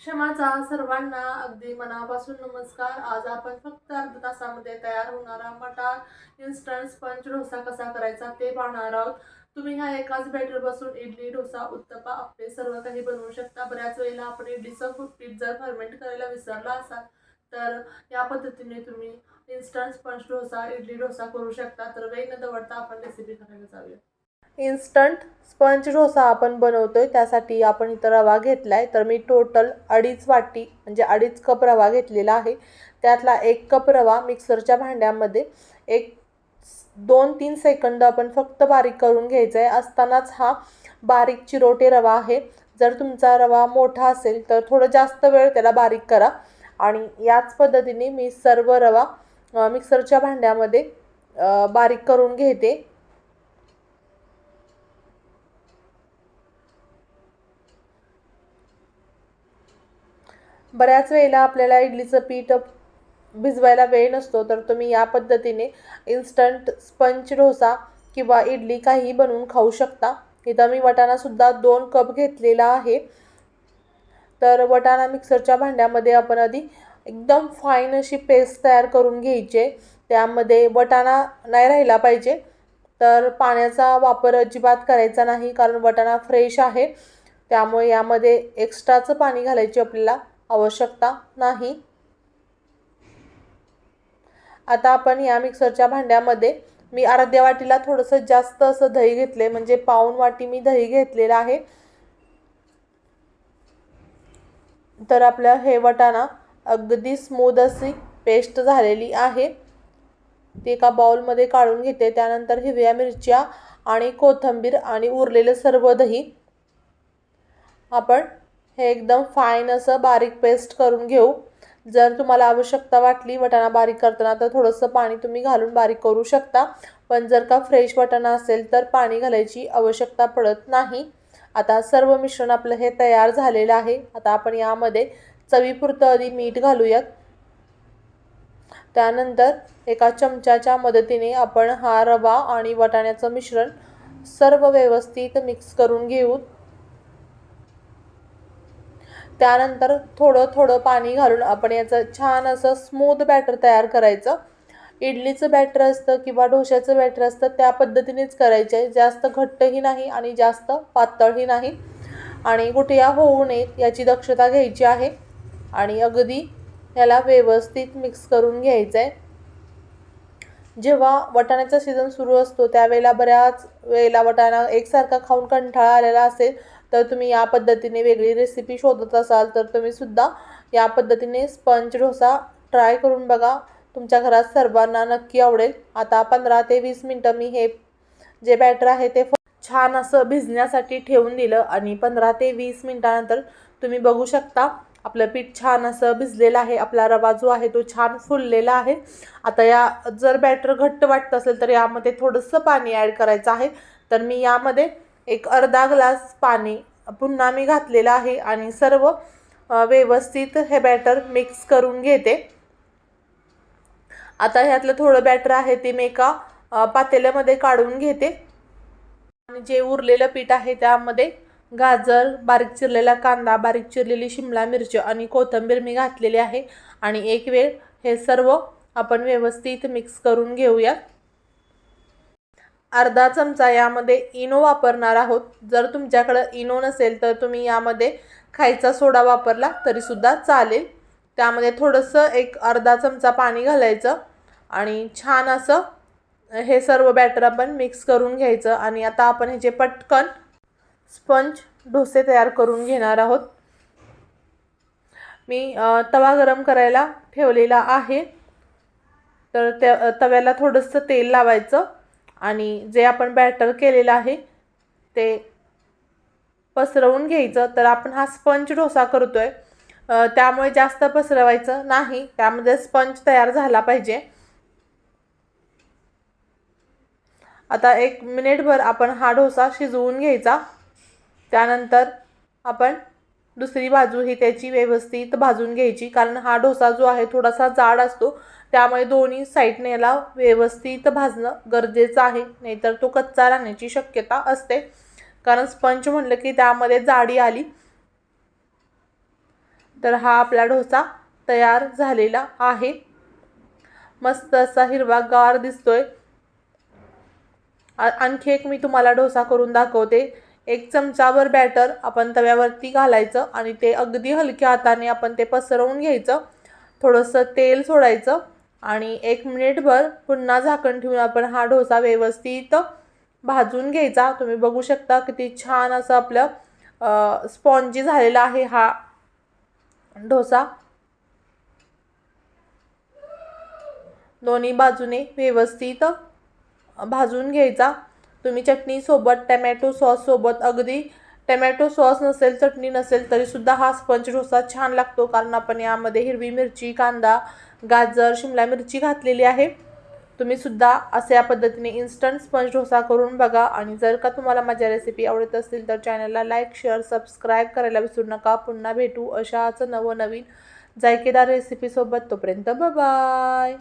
क्षमाचा सर्वांना अगदी मनापासून नमस्कार. आज आपण फक्त अर्ध तासामध्ये तयार होणारा मटार इन्स्टंट स्पंज डोसा कसा करायचा ते पाहणार आहोत. तुम्ही ह्या एकाच बॅटर बसून इडली डोसा उत्तपा आपले सर्व काही बनवू शकता. बऱ्याच वेळेला आपण इडलीचं पीठ जर फर्मेंट करायला विसरला असाल तर या पद्धतीने तुम्ही इन्स्टंट स्पंज डोसा इडली डोसा करू शकता. तर वेळ न दवडता आपण रेसिपी करायला जाऊया. इन्स्टंट स्पंज डोसा आपण बनवतो आहे त्यासाठी आपण इथं रवा घेतला आहे तर मी टोटल अडीच वाटी म्हणजे अडीच कप रवा घेतलेला आहे. त्यातला एक कप रवा मिक्सरच्या भांड्यामध्ये एक दोन तीन सेकंद आपण फक्त बारीक करून घ्यायचा आहे असतानाच हा बारीक चिरोटे रवा आहे. जर तुमचा रवा मोठा असेल तर थोडं जास्त वेळ त्याला बारीक करा. आणि याच पद्धतीने मी सर्व रवा मिक्सरच्या भांड्यामध्ये बारीक करून घेते. बऱ्याच वेळेला आपल्याला इडलीचं पीठ भिजवायला वेळ नसतो तर तुम्ही या पद्धतीने इन्स्टंट स्पंज डोसा किंवा इडली काही बनवून खाऊ शकता. इथं मी वटाणासुद्धा दोन कप घेतलेला आहे. तर वटाणा मिक्सरच्या भांड्यामध्ये आपण आधी एकदम फाईन अशी पेस्ट तयार करून घ्यायची. त्यामध्ये वटाणा नाही राहिला पाहिजे. तर पाण्याचा वापर अजिबात करायचा नाही कारण वटाणा फ्रेश आहे. त्यामुळे यामध्ये एक्स्ट्राचं पाणी घालायचे आपल्याला. आवश्यकता नाही. आता आपण या मिक्सरच्या भांड्यामध्ये मी अर्ध्या वाटीला थोडंसं जास्त असं दही घेतले म्हणजे पाऊन वाटी मी दही घेतलेलं आहे. तर आपल्या हे वटाणा अगदी स्मूद अशी पेस्ट झालेली आहे. ती एका बाउलमध्ये काढून घेते. त्यानंतर हिरव्या मिरच्या आणि कोथिंबीर आणि उरलेलं सर्व दही आपण हे एकदम फाईन असं बारीक पेस्ट करून घेऊ. जर तुम्हाला आवश्यकता वाटली वटाणा बारीक करताना तर थोडंसं पाणी तुम्ही घालून बारीक करू शकता. पण जर का फ्रेश वटाणा असेल तर पाणी घालायची आवश्यकता पडत नाही. आता सर्व मिश्रण आपलं हे तयार झालेलं आहे. आता आपण यामध्ये चवीपुरतं आधी मीठ घालूयात. त्यानंतर एका चमच्याच्या मदतीने आपण हा रवा आणि वटाण्याचं मिश्रण सर्व व्यवस्थित मिक्स करून घेऊ. त्यानंतर थोडं थोडं पाणी घालून आपण याचं छान असं स्मूथ बॅटर तयार करायचं. इडलीचं बॅटर असतं किंवा डोश्याचं बॅटर असतं त्या पद्धतीनेच करायचे. आहे जास्त घट्टही नाही आणि जास्त पातळही नाही. आणि गुटया होऊ नयेत याची दक्षता घ्यायची आहे. आणि अगदी याला व्यवस्थित मिक्स करून घ्यायचं आहे जेव्हा वटाण्याचा सीझन सुरू असतो त्यावेळेला बऱ्याच वेळेला वटाणा एकसारखा खाऊन कंटाळा आलेला असेल तर तुम्ही या पद्धतीने वेगळी रेसिपी शोधत असाल तर तुम्ही सुद्धा या पद्धतीने स्पंज डोसा ट्राय करून बघा. तुमच्या घरात सर्वांना नक्की आवडेल. आता पंधरा ते वीस मिनटं मी हे जे बॅटर आहे ते छान असं भिजण्यासाठी ठेवून दिलं आणि पंधरा ते वीस मिनटानंतर तुम्ही बघू शकता. आपलं पीठ छान असं भिजलेलं आहे. आपला रवा जो आहे तो छान फुललेला आहे. आता या जर बॅटर घट्ट वाटत असेल तर यामध्ये थोडंसं पाणी ॲड करायचं आहे. तर मी यामध्ये एक अर्धा ग्लास पाणी पुन्हा मी घातलेलं आहे आणि सर्व व्यवस्थित हे बॅटर मिक्स करून घेते. आता ह्यातलं थोडं बॅटर आहे ते मी एका पातेल्यामध्ये काढून घेते. आणि जे उरलेलं पीठ आहे त्यामध्ये गाजर बारीक चिरलेला कांदा बारीक चिरलेली शिमला मिरची आणि कोथिंबीर मी घातलेली आहे. आणि एक वेळ हे सर्व आपण व्यवस्थित मिक्स करून घेऊया अर्धा चमचा यामध्ये इनो वापरणार आहोत. जर तुमच्याकडं इनो नसेल तर तुम्ही यामध्ये खायचा सोडा वापरला तरीसुद्धा चालेल. त्यामध्ये थोडंसं एक अर्धा चमचा पाणी घालायचं आणि छान असं हे सर्व बॅटर आपण मिक्स करून घ्यायचं आणि आता आपण हे जे पटकन स्पंज डोसे तयार करून घेणार आहोत. मी तवा गरम करायला ठेवलेला आहे. तर त्या तव्याला थोडंसं तेल लावायचं. आणि जे आपण बॅटर केलेलं आहे ते पसरवून घ्यायचं. तर आपण हा स्पंज डोसा करतोय. आहे त्यामुळे जास्त पसरवायचं नाही. त्यामध्ये स्पंज तयार झाला पाहिजे. आता एक मिनिटभर आपण हा डोसा शिजवून घ्यायचा. त्यानंतर आपण दुसरी बाजू ही त्याची व्यवस्थित भाजून घ्यायची कारण हा डोसा जो आहे थोडासा जाड असतो त्यामुळे दोन्ही साईडने याला व्यवस्थित भाजणं गरजेचं आहे नाहीतर तो कच्चा राहण्याची शक्यता असते. कारण स्पंज म्हटलं की त्यामध्ये जाडी आली तर हा आपला डोसा तयार झालेला आहे. मस्त असा हिरवा गार दिसतोय. आणखी एक मी तुम्हाला डोसा करून दाखवते. एक चमचाभर बॅटर आपण तव्यावरती घालायचं आणि ते अगदी हलक्या हाताने आपण ते पसरवून घ्यायचं. थोडंसं तेल सोडायचं आणि एक मिनिटभर पुन्हा झाकण ठेवून आपण हा डोसा व्यवस्थित भाजून घ्यायचा. तुम्ही बघू शकता किती छान असं आपलं स्पॉन्जी झालेला आहे हा डोसा दोन्ही बाजूने व्यवस्थित भाजून घ्यायचा. तुम्ही चटणीसोबत टमॅटो सॉससोबत अगदी टमॅटो सॉस नसेल चटणी नसेल तरीसुद्धा हा स्पंज डोसा छान लागतो. कारण आपण यामध्ये हिरवी मिरची कांदा गाजर शिमला मिरची घातलेली आहे. तुम्हीसुद्धा असे या पद्धतीने इन्स्टंट स्पंज डोसा करून बघा. आणि जर का तुम्हाला माझ्या रेसिपी आवडत असतील तर चॅनलला लाईक शेअर सबस्क्राईब करायला विसरू नका. पुन्हा भेटू अशाच नवनवीन जायकेदार रेसिपीसोबत तोपर्यंत बाय